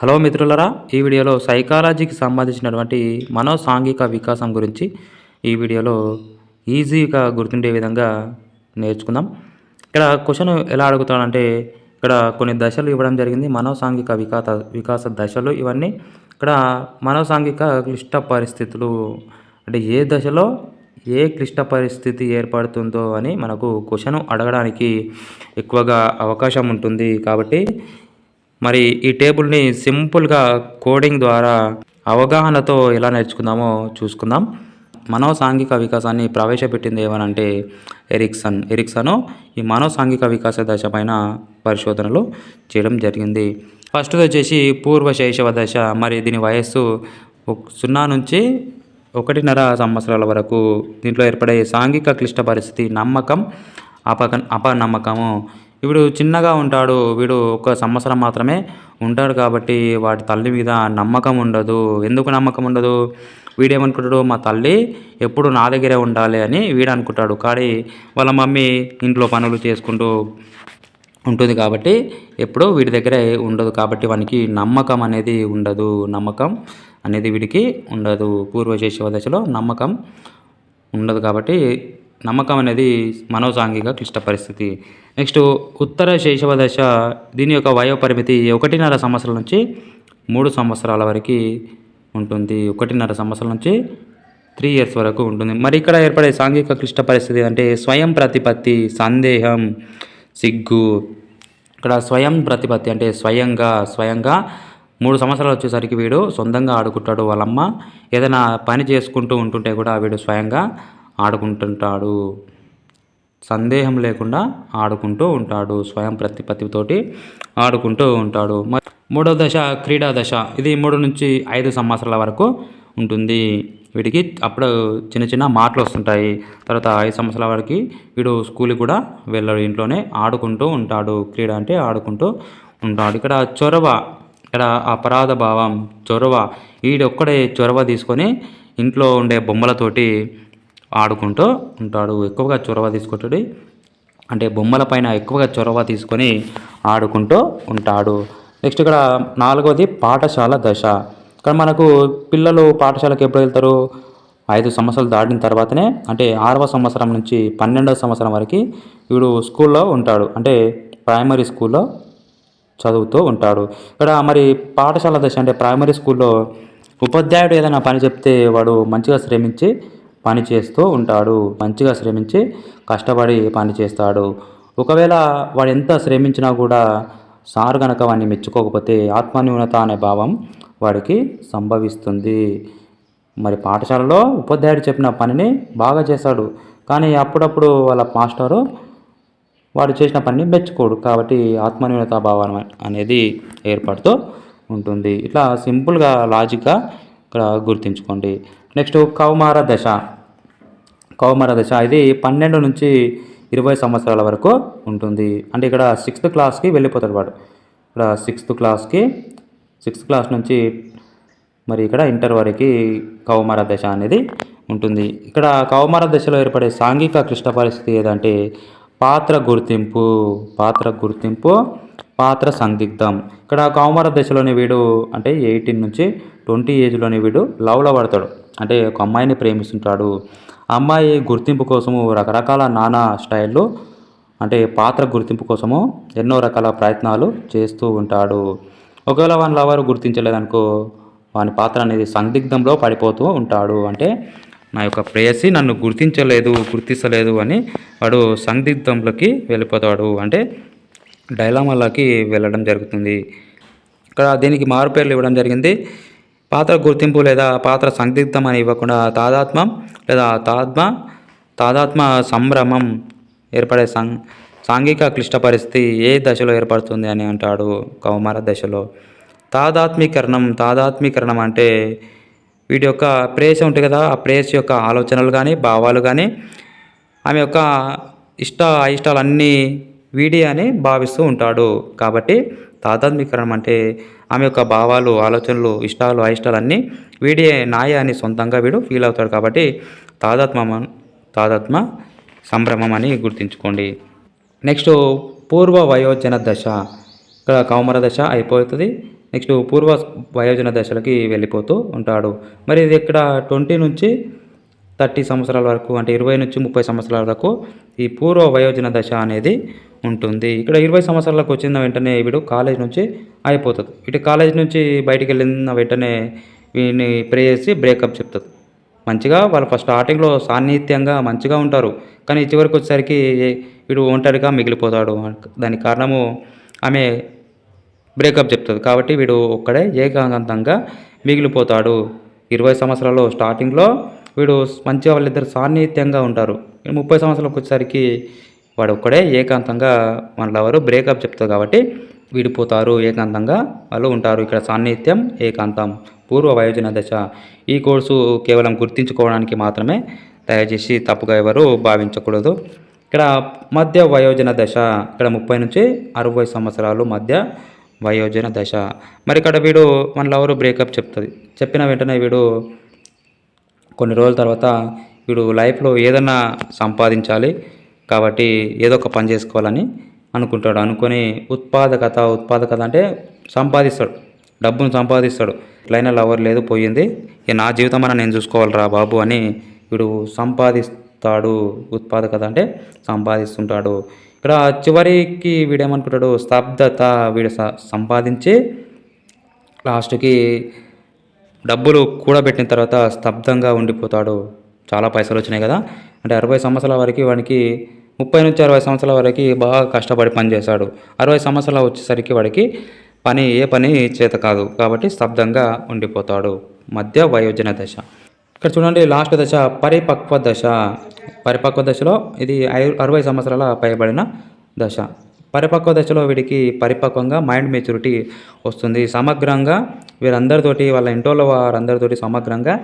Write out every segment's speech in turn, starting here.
Hello మిత్రులరా ఈ వీడియోలో సైకాలజీకి సంబంధించినటువంటి మనోసాంఘిక వికాసం గురించి ఈ వీడియోలో ఈజీగా గుర్తుండే విధంగా నేర్చుకుందాం. ఇక్కడ క్వశ్చన్ ఎలా అడుగుతాడంటే ఇక్కడ కొన్ని దశలు ఇవ్వడం జరిగింది. మనోసాంఘిక వికాస వికాస దశలు ఇవన్నీ. ఇక్కడ మనోసాంఘిక క్లిష్ట పరిస్థితులు అంటే ఏ దశలో ఏ క్లిష్ట పరిస్థితి ఏర్పడుతుందో అని మనకు క్వశ్చన్ అడగడానికి ఎక్కువగా అవకాశం ఉంటుంది కాబట్టి మరి ఈ టేబుల్ని సింపుల్గా కోడింగ్ ద్వారా అవగాహనతో ఎలా నేర్చుకుందామో చూసుకుందాం. మనో సాంఘిక వికాసాన్ని ప్రవేశపెట్టింది ఏమనంటే ఎరిక్సన్. ఎరిక్సను ఈ మనోసాంఘిక వికాస దశ పైన పరిశోధనలు చేయడం జరిగింది. ఫస్ట్ వచ్చేసి పూర్వ శైశవ దశ. మరి దీని వయస్సు సున్నా నుంచి ఒకటిన్నర సంవత్సరాల వరకు. దీంట్లో ఏర్పడే సాంఘిక క్లిష్ట పరిస్థితి నమ్మకం అపక అపనమ్మకము. వీడు చిన్నగా ఉంటాడు వీడు ఒక సంవత్సరం మాత్రమే ఉంటాడు కాబట్టి వాడి తల్లి మీద నమ్మకం ఉండదు. ఎందుకు నమ్మకం ఉండదు? వీడేమనుకుంటాడు? మా తల్లి ఎప్పుడు నా దగ్గరే ఉండాలి అని వీడు అనుకుంటాడు కానీ వాళ్ళ మమ్మీ ఇంట్లో పనులు చేసుకుంటూ ఉంటుంది కాబట్టి ఎప్పుడూ వీడి దగ్గరే ఉండదు కాబట్టి వానికి నమ్మకం అనేది ఉండదు. నమ్మకం అనేది వీడికి ఉండదు. పూర్వ శైశవ దశలో నమ్మకం ఉండదు కాబట్టి నమ్మకం అనేది మనోసాంఘిక క్లిష్ట పరిస్థితి. నెక్స్ట్ ఉత్తర శైశవ దశ దీని యొక్క వయో పరిమితి ఒకటిన్నర సంవత్సరాల నుంచి మూడు సంవత్సరాల వరకు ఉంటుంది. ఒకటిన్నర సంవత్సరాల నుంచి త్రీ ఇయర్స్ వరకు ఉంటుంది. మరి ఇక్కడ ఏర్పడే సాంఘిక క్లిష్ట పరిస్థితి అంటే స్వయం ప్రతిపత్తి సందేహం సిగ్గు. ఇక్కడ స్వయం ప్రతిపత్తి అంటే స్వయంగా స్వయంగా మూడు సంవత్సరాలు వచ్చేసరికి వీడు సొంతంగా ఆడుకుంటాడు వాళ్ళమ్మ. ఏదైనా పని చేసుకుంటూ ఉంటుంటే కూడా వీడు స్వయంగా ఆడుకుంటుంటాడు. సందేహం లేకుండా ఆడుకుంటూ ఉంటాడు. స్వయం ప్రతిపత్తితోటి ఆడుకుంటూ ఉంటాడు. మూడో దశ క్రీడా దశ. ఇది మూడు నుంచి ఐదు సంవత్సరాల వరకు ఉంటుంది. వీడికి అప్పుడు చిన్న చిన్న మాటలు వస్తుంటాయి. తర్వాత ఐదు సంవత్సరాల వరకు వీడు స్కూల్కి కూడా వెళ్ళాడు. ఇంట్లోనే ఆడుకుంటూ ఉంటాడు. క్రీడ అంటే ఆడుకుంటూ ఉంటాడు. ఇక్కడ చొరవ ఇక్కడ అపరాధ భావం చొరవ. వీడొక్కడే చొరవ తీసుకొని ఇంట్లో ఉండే బొమ్మలతోటి ఆడుకుంటూ ఉంటాడు. ఎక్కువగా చొరవ తీసుకుంటాడు. అంటే బొమ్మల పైన ఎక్కువగా చొరవ తీసుకొని ఆడుకుంటూ ఉంటాడు. నెక్స్ట్ ఇక్కడ నాలుగవది పాఠశాల దశ. ఇక్కడ మనకు పిల్లలు పాఠశాలకు ఎప్పుడు వెళ్తారు? ఐదు సంవత్సరాలు దాటిన తర్వాతనే. అంటే ఆరవ సంవత్సరం నుంచి పన్నెండవ సంవత్సరం వరకు వీడు స్కూల్లో ఉంటాడు. అంటే ప్రైమరీ స్కూల్లో చదువుతూ ఉంటాడు. ఇక్కడ మరి పాఠశాల దశ అంటే ప్రైమరీ స్కూల్లో ఉపాధ్యాయుడు ఏదైనా పని చెప్తే వాడు మంచిగా శ్రమించి పని చేస్తూ ఉంటాడు. మంచిగా శ్రమించి కష్టపడి పని చేస్తాడు. ఒకవేళ వాడు ఎంత శ్రమించినా కూడా సార్ గనక వాడిని మెచ్చుకోకపోతే ఆత్మన్యూనత అనే భావం వాడికి సంభవిస్తుంది. మరి పాఠశాలలో ఉపాధ్యాయుడు చెప్పిన పనిని బాగా చేస్తాడు కానీ అప్పుడప్పుడు వాళ్ళ మాస్టరు వాడు చేసిన పనిని మెచ్చుకోడు. కాబట్టి ఆత్మన్యూనత భావం అనేది ఏర్పడుతూ ఉంటుంది. ఇట్లా సింపుల్గా లాజిక్గా ఇక్కడ గుర్తుంచుకోండి. నెక్స్ట్ కౌమార దశ. కౌమార దశ ఇది పన్నెండు నుంచి ఇరవై సంవత్సరాల వరకు ఉంటుంది. అంటే ఇక్కడ సిక్స్త్ క్లాస్కి వెళ్ళిపోతాడు వాడు. ఇక్కడ సిక్స్త్ క్లాస్కి సిక్స్త్ క్లాస్ నుంచి మరి ఇక్కడ ఇంటర్ వరకు కౌమార దశ అనేది ఉంటుంది. ఇక్కడ కౌమార దశలో ఏర్పడే సాంఘిక క్లిష్ట పరిస్థితి ఏదంటే పాత్ర గుర్తింపు పాత్ర గుర్తింపు పాత్ర సందిగ్ధం. ఇక్కడ కౌమార దశలోని వీడు అంటే ఎయిటీన్ నుంచి ట్వంటీ ఏజ్లోనే వీడు లవ్లో పడతాడు అంటే ఒక అమ్మాయిని ప్రేమిస్తుంటాడు. ఆ అమ్మాయి గుర్తింపు కోసము రకరకాల నానా స్టైల్లో అంటే పాత్ర గుర్తింపు కోసము ఎన్నో రకాల ప్రయత్నాలు చేస్తూ ఉంటాడు. ఒకవేళ వాని లవర్ గుర్తించలేదనుకో వాని పాత్ర అనేది సందిగ్ధంలో పడిపోతూ ఉంటాడు. అంటే నా యొక్క ప్రేయసి నన్ను గుర్తించలేదు గుర్తిస్తలేదు అని వాడు సందిగ్ధంలోకి వెళ్ళిపోతాడు. అంటే డైలామాలకి వెళ్ళడం జరుగుతుంది. ఇక్కడ దీనికి మారుపేర్లు ఇవ్వడం జరిగింది. పాత్ర గుర్తింపు లేదా పాత్ర సందిగ్ధం అని ఇవ్వకుండా తాదాత్మం లేదా తాత్మ తాదాత్మ సంభ్రమం ఏర్పడే సం సాంఘిక క్లిష్ట పరిస్థితి ఏ దశలో ఏర్పడుతుంది అని అంటాడు కౌమార దశలో. తాదాత్మీకరణం తాదాత్మీకరణం అంటే వీటి యొక్క ప్రేయసి ఉంటుంది కదా ఆ ప్రేయసి యొక్క ఆలోచనలు కానీ భావాలు కానీ ఆమె యొక్క ఇష్ట అయిష్టాలన్నీ వీడి అని భావిస్తూ ఉంటాడు. కాబట్టి తాదాత్మీకరణం అంటే ఆమె యొక్క భావాలు ఆలోచనలు ఇష్టాలు అయిష్టాలు అన్నీ వీడే నాయ అని సొంతంగా వీడు ఫీల్ అవుతాడు కాబట్టి తాదాత్మ తాదాత్మ సంభ్రమం అని గుర్తుంచుకోండి. నెక్స్ట్ పూర్వ వయోజన దశ. ఇక్కడ కౌమర దశ అయిపోతుంది. నెక్స్ట్ పూర్వ వయోజన దశలకి వెళ్ళిపోతూ ఉంటాడు. మరి ఇది ఇక్కడ ట్వంటీ నుంచి థర్టీ సంవత్సరాల వరకు అంటే ఇరవై నుంచి ముప్పై సంవత్సరాల వరకు ఈ పూర్వ వయోజన దశ అనేది ఉంటుంది. ఇక్కడ ఇరవై సంవత్సరాలకు వచ్చిన వెంటనే వీడు కాలేజ్ నుంచి అయిపోతుంది ఇటు కాలేజ్ నుంచి బయటికి వెళ్ళిన వెంటనే వీడిని ప్రే చేసి బ్రేకప్ చెప్తుంది మంచిగా వాళ్ళు ఫస్ట్ స్టార్టింగ్లో సాన్నిహిత్యంగా మంచిగా ఉంటారు. కానీ చివరికి వచ్చేసరికి వీడు ఒంటరిగా మిగిలిపోతాడు. దానికి కారణము ఆమె బ్రేకప్ చెప్తుంది. కాబట్టి వీడు ఒక్కడే ఏకాంతంగా మిగిలిపోతాడు. ఇరవై సంవత్సరాలు స్టార్టింగ్లో వీడు మంచిగా వాళ్ళిద్దరు సాన్నిహిత్యంగా ఉంటారు. ముప్పై సంవత్సరాలకు వచ్చేసరికి వాడు ఒక్కడే ఏకాంతంగా మన లవరు బ్రేకప్ చెప్తారు కాబట్టి విడిపోతారు ఏకాంతంగా. వాళ్ళు ఉంటారు ఇక్కడ సాన్నిహిత్యం ఏకాంతం పూర్వ వయోజన దశ. ఈ కోర్సు కేవలం గుర్తించుకోవడానికి మాత్రమే దయచేసి తప్పుగా ఎవరు భావించకూడదు. ఇక్కడ మధ్య వయోజన దశ ఇక్కడ ముప్పై నుంచి అరవై సంవత్సరాలు మధ్య వయోజన దశ. మరి ఇక్కడ వీడు మన లవరు బ్రేకప్ చెప్తుంది చెప్పిన వెంటనే వీడు కొన్ని రోజుల తర్వాత వీడు లైఫ్లో ఏదన్నా సంపాదించాలి కాబట్టి ఏదో ఒక పని చేసుకోవాలని అనుకుంటాడు. అనుకొని ఉత్పాదకత ఉత్పాదకత అంటే సంపాదిస్తాడు. డబ్బును సంపాదిస్తాడు. ఇట్లయినా లవర్ లేదు పోయింది. ఇక నా జీవితం అన్న నేను చూసుకోవాలిరా బాబు అని వీడు సంపాదిస్తాడు. ఉత్పాదకత అంటే సంపాదిస్తుంటాడు. ఇక్కడ చివరికి వీడేమనుకుంటాడు? స్తబ్దత. వీడు స- సంపాదించి లాస్ట్కి డబ్బులు కూడబెట్టిన తర్వాత స్తబ్దంగా ఉండిపోతాడు. చాలా పైసలు వచ్చినాయి కదా. అంటే అరవై సంవత్సరాల వరకు వాడికి ముప్పై నుంచి అరవై సంవత్సరాల వరకు బాగా కష్టపడి పనిచేశాడు అరవై సంవత్సరాలు వచ్చేసరికి వాడికి పని ఏ పని చేత కాదు. కాబట్టి స్తబ్దంగా ఉండిపోతాడు. మధ్య వయోజన దశ. ఇక్కడ చూడండి లాస్ట్ దశ పరిపక్వ దశ. పరిపక్వ దశలో ఇది ఐ- అరవై సంవత్సరాల పైబడిన దశ. పరిపక్వ దశలో వీడికి పరిపక్వంగా మైండ్ మెచ్యూరిటీ వస్తుంది. సమగ్రంగా వీరందరితోటి వాళ్ళ ఇంట్లో వారందరితోటి సమగ్రంగా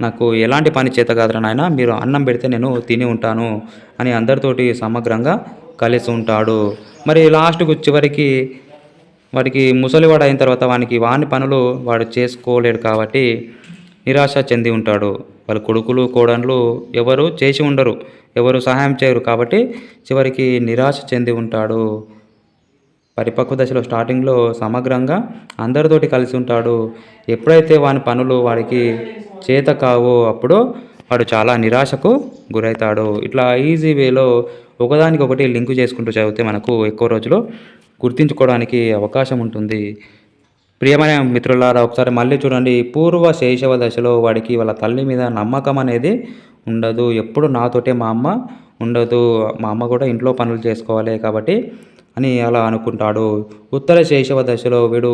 నాకు ఎలాంటి పని చేత కాదురా నాయన మీరు అన్నం పెడితే నేను తిని ఉంటాను అని అందరితోటి సమగ్రంగా కలిసి ఉంటాడు. మరి లాస్ట్కు చివరికి వాడికి ముసలివాడు అయిన తర్వాత వానికి వాని పనులు వాడు చేసుకోలేడు కాబట్టి నిరాశ చెంది ఉంటాడు. వాళ్ళ కొడుకులు కోడన్లు ఎవరు చేసి ఉండరు ఎవరు సహాయం చేయరు. కాబట్టి చివరికి నిరాశ చెంది ఉంటాడు. పరిపక్వ దశలో స్టార్టింగ్లో సమగ్రంగా అందరితోటి కలిసి ఉంటాడు. ఎప్పుడైతే వాని పనులు వాడికి చేత కావో అప్పుడు వాడు చాలా నిరాశకు గురవుతాడు ఇట్లా ఈజీ వేలో ఒకదానికొకటి లింక్ చేసుకుంటూ చదివితే మనకు ఎక్కువ రోజులు గుర్తించుకోవడానికి అవకాశం ఉంటుంది. ప్రియమైన మిత్రులారా ఒకసారి మళ్ళీ చూడండి. పూర్వ శైశవ దశలో వాడికి వాళ్ళ తల్లి మీద నమ్మకం అనేది ఉండదు. ఎప్పుడు నాతోటే మా అమ్మ ఉండదు. మా అమ్మ కూడా ఇంట్లో పనులు చేసుకోవాలి కాబట్టి అని అలా అనుకుంటాడు. ఉత్తర శైశవ దశలో వీడు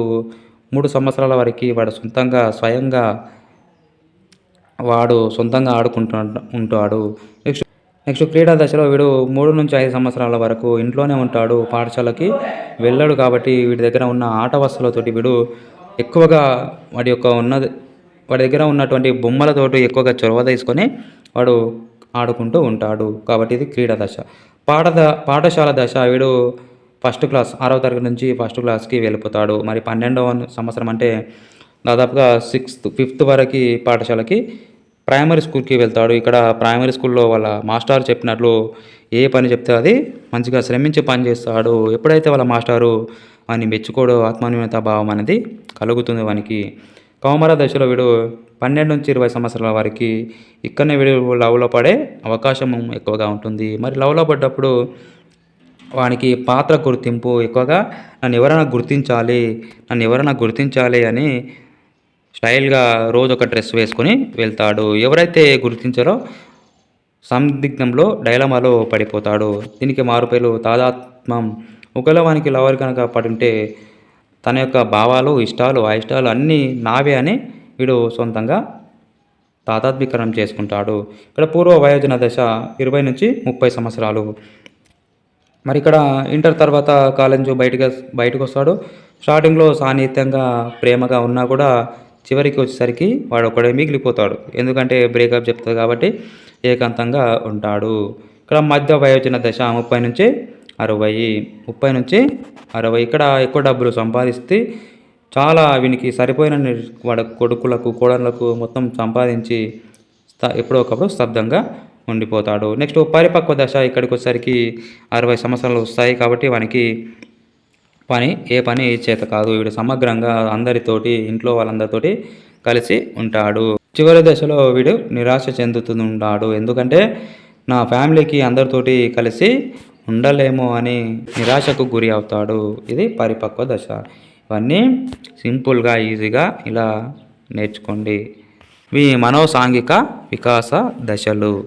మూడు సంవత్సరాల వరకు వాడు సొంతంగా స్వయంగా వాడు సొంతంగా ఆడుకుంటు ఉంటాడు. నెక్స్ట్ నెక్స్ట్ క్రీడా దశలో వీడు మూడు నుంచి ఐదు సంవత్సరాల వరకు ఇంట్లోనే ఉంటాడు పాఠశాలకి. వెళ్ళడు కాబట్టి వీడి దగ్గర ఉన్న ఆట వస్తువులతోటి వీడు ఎక్కువగా వాడి యొక్క ఉన్నది వాడి దగ్గర ఉన్నటువంటి బొమ్మలతోటి ఎక్కువగా చొరవ తీసుకొని వాడు ఆడుకుంటూ ఉంటాడు కాబట్టి ఇది క్రీడా దశ. పాఠ పాఠశాల దశ వీడు ఫస్ట్ క్లాస్ ఆరవ తరగతి నుంచి ఫస్ట్ క్లాస్కి వెళ్ళిపోతాడు. మరి పన్నెండవ సంవత్సరం అంటే దాదాపుగా సిక్స్త్ ఫిఫ్త్ వరకు పాఠశాలకి ప్రైమరీ స్కూల్కి వెళ్తాడు. ఇక్కడ ప్రైమరీ స్కూల్లో వాళ్ళ మాస్టర్ చెప్పినట్లు ఏ పని చెప్తే అది మంచిగా శ్రమించి పని చేస్తాడు. ఎప్పుడైతే వాళ్ళ మాస్టారు వాడిని మెచ్చుకోడు ఆత్మన్యూనత భావం అనేది కలుగుతుంది వానికి. కౌమార దశలో వీడు పన్నెండు నుంచి ఇరవై సంవత్సరాల వరకు ఇక్కడనే వీడు లవ్లో పడే అవకాశం ఎక్కువగా ఉంటుంది. మరి లవ్లో పడ్డప్పుడు వానికి పాత్ర గుర్తింపు ఎక్కువగా నన్ను ఎవరైనా గుర్తించాలి నన్ను ఎవరైనా గుర్తించాలి అని స్టైల్గా రోజు ఒక డ్రెస్ వేసుకొని వెళ్తాడు. ఎవరైతే గుర్తించారో సందిగ్ధంలో డైలమాలో పడిపోతాడు. దీనికి మారుపేరు తాదాత్మం ఒకవేళ వానికి లవర్ కనుక పడుంటే తన యొక్క భావాలు ఇష్టాలు అయిష్టాలు అన్నీ నావే అని వీడు సొంతంగా తాదాత్మీకరణం చేసుకుంటాడు. ఇక్కడ పూర్వ వయోజన దశ ఇరవై నుంచి ముప్పై సంవత్సరాలు. మరి ఇక్కడ ఇంటర్ తర్వాత కాలేజ్ బయటకు బయటకు వస్తాడు స్టార్టింగ్లో సాన్నిహిత్యంగా ప్రేమగా ఉన్నా కూడా చివరికి వచ్చేసరికి వాడు ఒకడే మిగిలిపోతాడు. ఎందుకంటే బ్రేకప్ చెప్తుంది కాబట్టి ఏకాంతంగా ఉంటాడు. ఇక్కడ మధ్య వయోజన దశ ముప్పై నుంచి అరవై. ముప్పై నుంచి అరవై. ఇక్కడ ఎక్కువ డబ్బులు సంపాదిస్తే చాలా వీనికి సరిపోయిన వాడ కొడుకులకు కోడళ్ళకు మొత్తం సంపాదించి ఎప్పుడో ఒకప్పుడు స్తబ్దంగా ఉండిపోతాడు. నెక్స్ట్ పరిపక్వ దశ ఇక్కడికి వచ్చేసరికి అరవై సంవత్సరాలు వస్తాయి కాబట్టి వానికి పని ఏ పని చేత కాదు. వీడు సమగ్రంగా అందరితోటి ఇంట్లో వాళ్ళందరితోటి కలిసి ఉంటాడు. చివరి దశలో వీడు నిరాశ చెందుతుంటాడు. ఎందుకంటే నా ఫ్యామిలీకి అందరితోటి కలిసి ఉండలేము అని నిరాశకు గురి అవుతాడు. ఇది పరిపక్వ దశ. ఇవన్నీ సింపుల్గా ఈజీగా ఇలా నేర్చుకోండి. ఇవి మనోసాంఘిక వికాస దశలు.